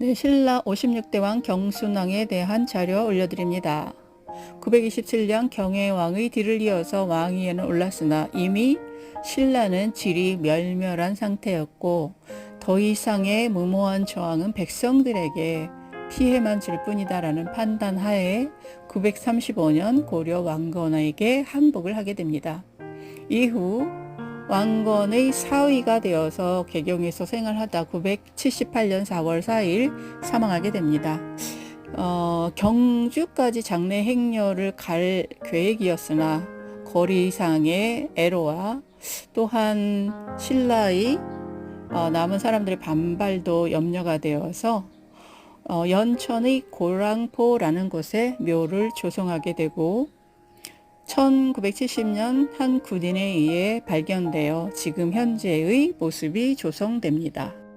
네, 신라 56대 왕 경순왕에 대한 자료 올려드립니다. 927년 경혜왕의 뒤를 이어서 왕위에는 올랐으나 이미 신라는 질이 멸멸한 상태였고 더 이상의 무모한 저항은 백성들에게 피해만 줄 뿐이다라는 판단 하에 935년 고려 왕건에게 항복을 하게 됩니다. 이후 왕건의 사위가 되어서 개경에서 생활하다 978년 4월 4일 사망하게 됩니다. 어, 경주까지 장례 행렬을 갈 계획이었으나 거리상의 애로와 또한 신라의 어, 남은 사람들의 반발도 염려가 되어서 어, 연천의 고랑포라는 곳에 묘를 조성하게 되고 1970년 한 군인에 의해 발견되어 지금 현재의 모습이 조성됩니다.